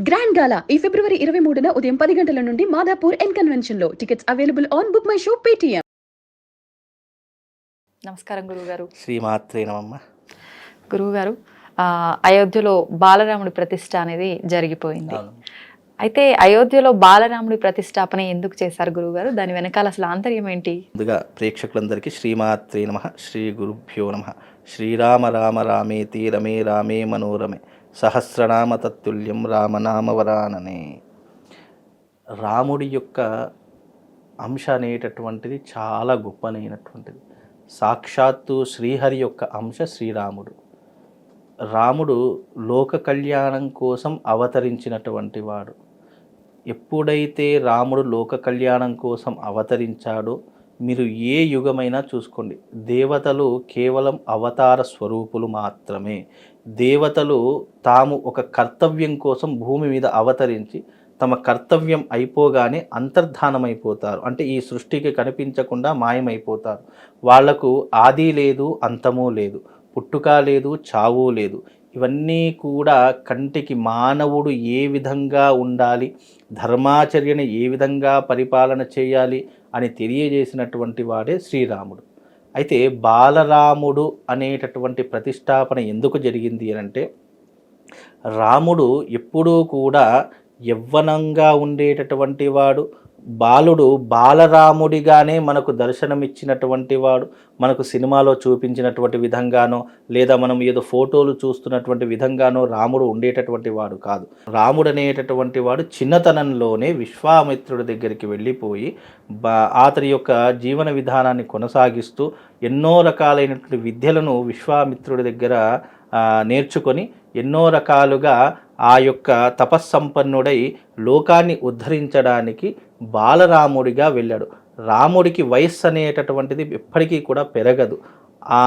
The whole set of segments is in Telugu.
గ్రాండ్ గాలా ఈ ఫిబ్రవరి ఇరవై మూడున ఉదయం పది గంటల నుండి Madhapur N కన్వెన్షన్లో tickets available on book my show Paytm నమస్కారం గురువుగారు. శ్రీమాత్రే నమమ్మ గురువుగారు ఆ, అయోధ్యలో బాలరాముడి ప్రతిష్ట అనేది జరిగిపోయింది. అయితే అయోధ్యలో బాలరాముడి ప్రతిష్టాపన ఎందుకు చేశారు గురువుగారు? దాని వెనకాల అసలు ఆంతర్యం ఏంటి? ముందుగా ప్రేక్షకులందరికీ శ్రీమాత్రే నమ శ్రీ గురుభ్యో నమ. శ్రీరామ రామ రామేతి రమే రామే మనోరమే. సహస్రనామ తత్తుల్యం రామనామవరాననే. రాముడి యొక్క అంశ అనేటటువంటిది చాలా గొప్పనైనటువంటిది. సాక్షాత్తు శ్రీహరి యొక్క అంశ శ్రీరాముడు. రాముడు లోక కళ్యాణం కోసం అవతరించినటువంటి వాడు. ఎప్పుడైతే రాముడు లోక కళ్యాణం కోసం అవతరించాడో మీరు ఏ యుగమైనా చూసుకోండి. దేవతలు కేవలం అవతార స్వరూపులు మాత్రమే. దేవతలు తాము ఒక కర్తవ్యం కోసం భూమి మీద అవతరించి తమ కర్తవ్యం అయిపోగానే అంతర్ధానమైపోతారు. అంటే ఈ సృష్టికి కనిపించకుండా మాయమైపోతారు. వాళ్ళకు ఆది లేదు అంతము లేదు. పుట్టుక లేదు చావు లేదు. ఇవన్నీ కూడా కంటికి మానవుడు ఏ విధంగా ఉండాలి? ధర్మాచర్యని ఏ విధంగా పరిపాలన చేయాలి? అని తెలియజేసినటువంటి వాడే శ్రీరాముడు. అయితే బాలరాముడు అనేటటువంటి ప్రతిష్టాపన ఎందుకు జరిగింది అని అంటే రాముడు ఎప్పుడూ కూడా యవ్వనంగా ఉండేటటువంటి వాడు బాలుడు బాలరాముడిగానే మనకు దర్శనమిచ్చినటువంటి వాడు మనకు సినిమాలో చూపించినటువంటి విధంగానో లేదా మనం ఏదో ఫోటోలు చూస్తున్నటువంటి విధంగానో రాముడు ఉండేటటువంటి వాడు కాదు. రాముడు అనేటటువంటి వాడు చిన్నతనంలోనే విశ్వామిత్రుడి దగ్గరికి వెళ్ళిపోయి అతని యొక్క జీవన విధానాన్ని కొనసాగిస్తూ ఎన్నో రకాలైనటువంటి విద్యలను విశ్వామిత్రుడి దగ్గర నేర్చుకొని ఎన్నో రకాలుగా ఆ యొక్క తపస్సంపన్నుడై లోకాన్ని ఉద్ధరించడానికి బాలరాముడిగా వెళ్ళాడు. రాముడికి వయస్సు అనేటటువంటిది ఎప్పటికీ కూడా పెరగదు. ఆ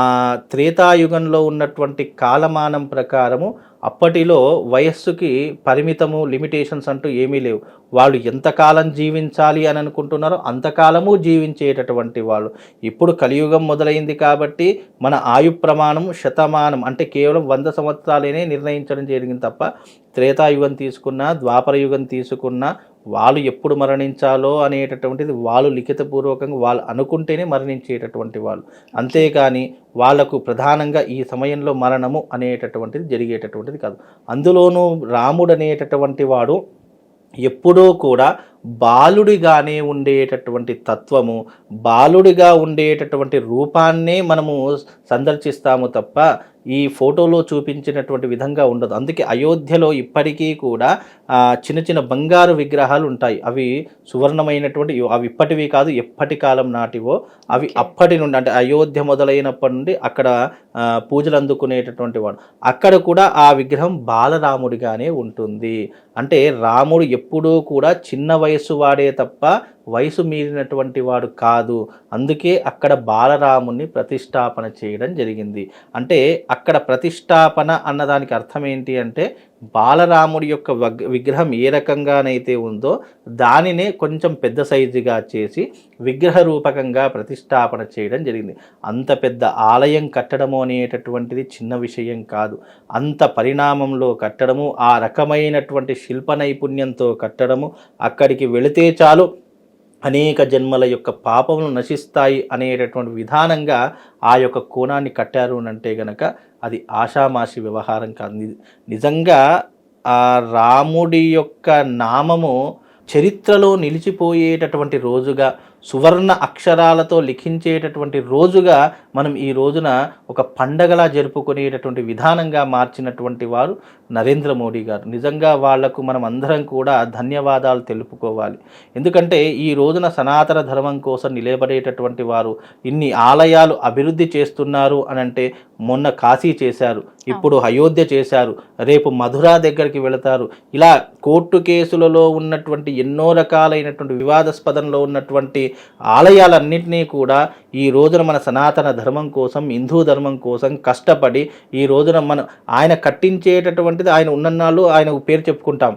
త్రేతాయుగంలో ఉన్నటువంటి కాలమానం ప్రకారము అప్పటిలో వయస్సుకి పరిమితము లిమిటేషన్స్ అంటూ ఏమీ లేవు. వాళ్ళు ఎంతకాలం జీవించాలి అని అనుకుంటున్నారో అంతకాలము జీవించేటటువంటి వాళ్ళు. ఇప్పుడు కలియుగం మొదలైంది కాబట్టి మన ఆయు ప్రమాణం శతమానం అంటే కేవలం వంద సంవత్సరాలనే నిర్ణయించడం జరిగింది తప్ప త్రేతాయుగం తీసుకున్నా ద్వాపర యుగం తీసుకున్నా వాళ్ళు ఎప్పుడు మరణించాలో అనేటటువంటిది వాళ్ళు లిఖితపూర్వకంగా వాళ్ళు అనుకుంటేనే మరణించేటటువంటి వాళ్ళు. అంతేకాని వాళ్ళకు ప్రధానంగా ఈ సమయంలో మరణము అనేటటువంటిది జరిగేటటువంటిది కాదు. అందులోనూ రాముడు అనేటటువంటి వాడు ఎప్పుడూ కూడా బాలుడిగానే ఉండేటటువంటి తత్వము బాలుడిగా ఉండేటటువంటి రూపాన్నే మనము సందర్శిస్తాము తప్ప ఈ ఫోటోలో చూపించినటువంటి విధంగా ఉండదు. అందుకే అయోధ్యలో ఇప్పటికీ కూడా చిన్న చిన్న బంగారు విగ్రహాలు ఉంటాయి. అవి సువర్ణమైనటువంటి అవి ఇప్పటివి కాదు ఎప్పటి కాలం నాటివో అవి అప్పటి నుండి అంటే అయోధ్య మొదలైనప్పటి నుండి అక్కడ పూజలు అందుకునేటటువంటి వాడు. అక్కడ కూడా ఆ విగ్రహం బాలరాముడిగానే ఉంటుంది. అంటే రాముడు ఎప్పుడూ కూడా చిన్న వయస్సు వాడే తప్ప వయసు మీరినటువంటి వాడు కాదు. అందుకే అక్కడ బాలరాముని ప్రతిష్టాపన చేయడం జరిగింది. అంటే అక్కడ ప్రతిష్టాపన అన్నదానికి అర్థం ఏంటి అంటే బాలరాముడి యొక్క విగ్రహం ఏ రకంగానైతే ఉందో దానినే కొంచెం పెద్ద సైజుగా చేసి విగ్రహ రూపకంగా ప్రతిష్టాపన చేయడం జరిగింది. అంత పెద్ద ఆలయం కట్టడము అనేటటువంటిది చిన్న విషయం కాదు. అంత పరిణామంలో కట్టడము ఆ రకమైనటువంటి శిల్ప నైపుణ్యంతో కట్టడము అక్కడికి వెళితే చాలు. అనేక జన్మల యొక్క పాపములు నశిస్తాయి అనేటటువంటి విధానంగా ఆ యొక్క కోణాన్ని కట్టారు అని అంటే గనక అది ఆషామాషి వ్యవహారం కాదు. నిజంగా ఆ రాముడి యొక్క నామము చరిత్రలో నిలిచిపోయేటటువంటి రోజుగా సువర్ణ అక్షరాలతో లిఖించేటటువంటి రోజుగా మనం ఈ రోజున ఒక పండగలా జరుపుకునేటటువంటి విధానంగా మార్చినటువంటి వారు నరేంద్ర మోడీ గారు. నిజంగా వాళ్ళకు మనం అందరం కూడా ధన్యవాదాలు తెలుపుకోవాలి. ఎందుకంటే ఈ రోజున సనాతన ధర్మం కోసం నిలబడేటటువంటి వారు ఇన్ని ఆలయాలు అభివృద్ధి చేస్తున్నారు అని అంటే మొన్న కాశీ చేశారు ఇప్పుడు అయోధ్య చేశారు రేపు మధుర దగ్గరికి వెళతారు. ఇలా కోర్టు కేసులలో ఉన్నటువంటి ఎన్నో రకాలైనటువంటి వివాదాస్పదంలో ఉన్నటువంటి ఆలయాలన్నింటినీ కూడా ఈ రోజున మన సనాతన ధర్మం కోసం హిందూ ధర్మం కోసం కష్టపడి ఈ రోజున మన ఆయన కట్టించేటటువంటిది ఆయన ఉన్నన్నాళ్ళు ఆయన పేరు చెప్పుకుంటాం.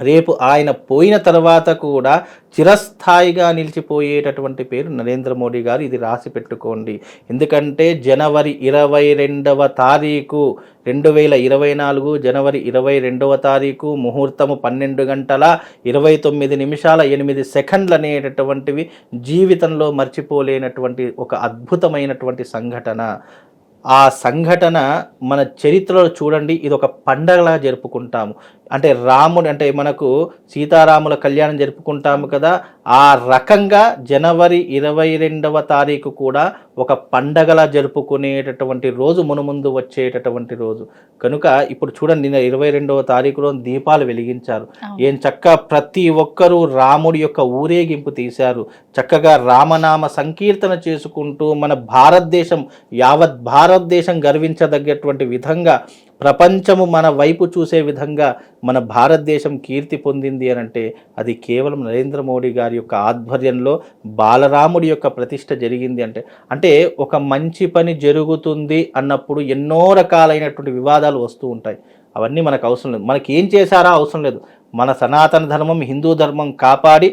రేపు ఆయన పోయిన తర్వాత కూడా చిరస్థాయిగా నిలిచిపోయేటటువంటి పేరు నరేంద్ర మోడీ గారు ఇది రాసి పెట్టుకోండి. ఎందుకంటే జనవరి ఇరవై రెండవ తారీఖు రెండు వేల ఇరవై నాలుగు జనవరి ఇరవై రెండవ తారీఖు ముహూర్తము పన్నెండు గంటల ఇరవై తొమ్మిది నిమిషాల ఎనిమిది సెకండ్లు అనేటటువంటివి జీవితంలో మర్చిపోలేనటువంటి ఒక అద్భుతమైనటువంటి సంఘటన. ఆ సంఘటన మన చరిత్రలో చూడండి ఇది ఒక పండగలా జరుపుకుంటాము. అంటే రాముడు అంటే మనకు సీతారాముల కళ్యాణం జరుపుకుంటాము కదా ఆ రకంగా జనవరి ఇరవై రెండవ తారీఖు కూడా ఒక పండగలా జరుపుకునేటటువంటి రోజు మునుముందు వచ్చేటటువంటి రోజు. కనుక ఇప్పుడు చూడండి నిన్న ఇరవై రెండవ తారీఖులో దీపాలు వెలిగించారు. ఏం చక్క ప్రతి ఒక్కరూ రాముడి యొక్క ఊరేగింపు తీశారు. చక్కగా రామనామ సంకీర్తన చేసుకుంటూ మన భారతదేశం యావత్ భారతదేశం గర్వించదగ్గటువంటి విధంగా ప్రపంచము మన వైపు చూసే విధంగా మన భారతదేశం కీర్తి పొందింది అని అంటే అది కేవలం నరేంద్ర మోడీ గారి యొక్క ఆధ్వర్యంలో బాలరాముడి యొక్క ప్రతిష్ట జరిగింది అంటే అంటే ఒక మంచి పని జరుగుతుంది అన్నప్పుడు ఎన్నో రకాలైనటువంటి వివాదాలు వస్తూ ఉంటాయి. అవన్నీ మనకు అవసరం లేదు. మనకి ఏం చేశారా అవసరం లేదు. మన సనాతన ధర్మం హిందూ ధర్మం కాపాడి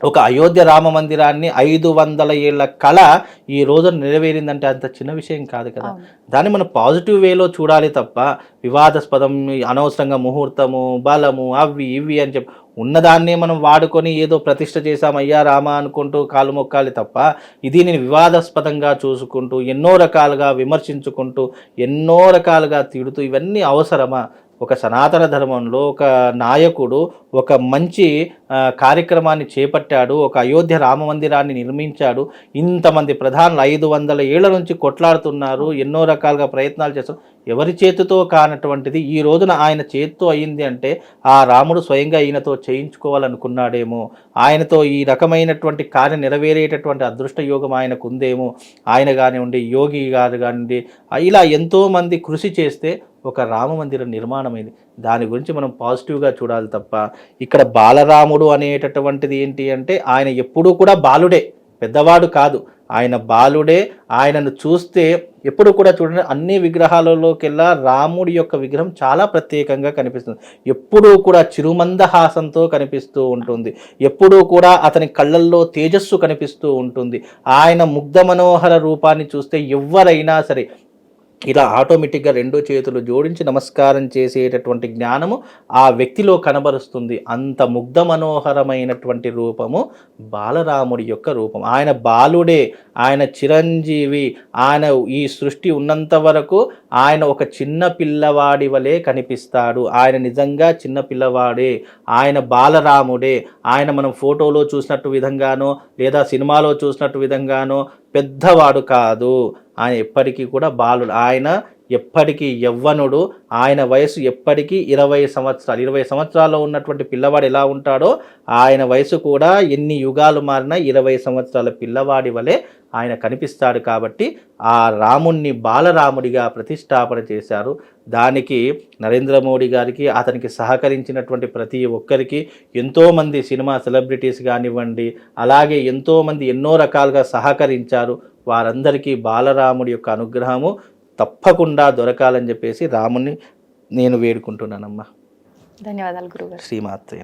ఒక అయోధ్య రామ మందిరాన్ని ఐదు వందల ఏళ్ళ కళ ఈ రోజు నెరవేరిందంటే అంత చిన్న విషయం కాదు కదా. దాన్ని మనం పాజిటివ్ వేలో చూడాలి తప్ప వివాదాస్పదం అనవసరంగా ముహూర్తము బలము అవి ఇవి అని చెప్పి ఉన్నదాన్నే మనం వాడుకొని ఏదో ప్రతిష్ట చేశాం అయ్యా రామ అనుకుంటూ కాలు మొక్కాలి తప్ప ఇది నేను వివాదాస్పదంగా చూసుకుంటూ ఎన్నో రకాలుగా విమర్శించుకుంటూ ఎన్నో రకాలుగా తిడుతూ ఇవన్నీ అవసరమా? ఒక సనాతన ధర్మంలో ఒక నాయకుడు ఒక మంచి కార్యక్రమాన్ని చేపట్టాడు ఒక అయోధ్య రామ మందిరాన్ని నిర్మించాడు ఇంతమంది ప్రధానులు ఐదు వందల ఏళ్ళ నుంచి కొట్లాడుతున్నారు ఎన్నో రకాలుగా ప్రయత్నాలు చేస్తారు ఎవరి చేతితో కానటువంటిది? ఈ రోజున ఆయన చేతితో అయింది అంటే ఆ రాముడు స్వయంగా ఈయనతో చేయించుకోవాలనుకున్నాడేమో. ఆయనతో ఈ రకమైనటువంటి కార్యం నెరవేరేటటువంటి అదృష్ట యోగం ఆయనకు ఉందేమో ఆయన కానివ్వండి యోగి గారు కానివ్వండి ఇలా ఎంతోమంది కృషి చేస్తే ఒక రామ మందిరం నిర్మాణమైంది. దాని గురించి మనం పాజిటివ్గా చూడాలి తప్ప ఇక్కడ బాలరాముడు అనేటటువంటిది ఏంటి అంటే ఆయన ఎప్పుడూ కూడా బాలుడే పెద్దవాడు కాదు. ఆయన బాలుడే ఆయనను చూస్తే ఎప్పుడు కూడా చూడండి అన్ని విగ్రహాలలోకెల్లా రాముడి యొక్క విగ్రహం చాలా ప్రత్యేకంగా కనిపిస్తుంది. ఎప్పుడూ కూడా చిరుమందహాసంతో కనిపిస్తూ ఉంటుంది. ఎప్పుడూ కూడా అతని కళ్ళల్లో తేజస్సు కనిపిస్తూ ఉంటుంది. ఆయన ముగ్ధ మనోహర రూపాన్ని చూస్తే ఎవరైనా సరే ఇలా ఆటోమేటిక్గా రెండు చేతులు జోడించి నమస్కారం చేసేటటువంటి జ్ఞానము ఆ వ్యక్తిలో కనబరుస్తుంది. అంత ముగ్ధ మనోహరమైనటువంటి రూపము బాలరాముడి యొక్క రూపం. ఆయన బాలుడే ఆయన చిరంజీవి ఆయన ఈ సృష్టి ఉన్నంత వరకు ఆయన ఒక చిన్న పిల్లవాడి వలె కనిపిస్తాడు. ఆయన నిజంగా చిన్న పిల్లవాడే ఆయన బాలరాముడే. ఆయన మనం ఫోటోలో చూసినట్టు విధంగానో లేదా సినిమాలో చూసినట్టు విధంగానో పెద్దవాడు కాదు. ఆయన ఎప్పటికీ కూడా బాలుడు. ఆయన ఎప్పటికీ యవ్వనుడు. ఆయన వయసు ఎప్పటికీ ఇరవై సంవత్సరాలు ఇరవై సంవత్సరాల్లో ఉన్నటువంటి పిల్లవాడు ఎలా ఉంటాడో ఆయన వయసు కూడా ఎన్ని యుగాలు మారినా ఇరవై సంవత్సరాల పిల్లవాడి వలె ఆయన కనిపిస్తాడు కాబట్టి ఆ రాముణ్ణి బాలరాముడిగా ప్రతిష్టాపన చేశారు. దానికి నరేంద్ర మోడీ గారికి అతనికి సహకరించినటువంటి ప్రతి ఒక్కరికి ఎంతోమంది సినిమా సెలబ్రిటీస్ కానివ్వండి అలాగే ఎంతోమంది ఎన్నో రకాలుగా సహకరించారు. వారందరికీ బాలరాముడి యొక్క అనుగ్రహము తప్పకుండా దొరకాలని చెప్పేసి రాముని నేను వేడుకుంటున్నానమ్మా. ధన్యవాదాలు గురుగారు. శ్రీమాత్రే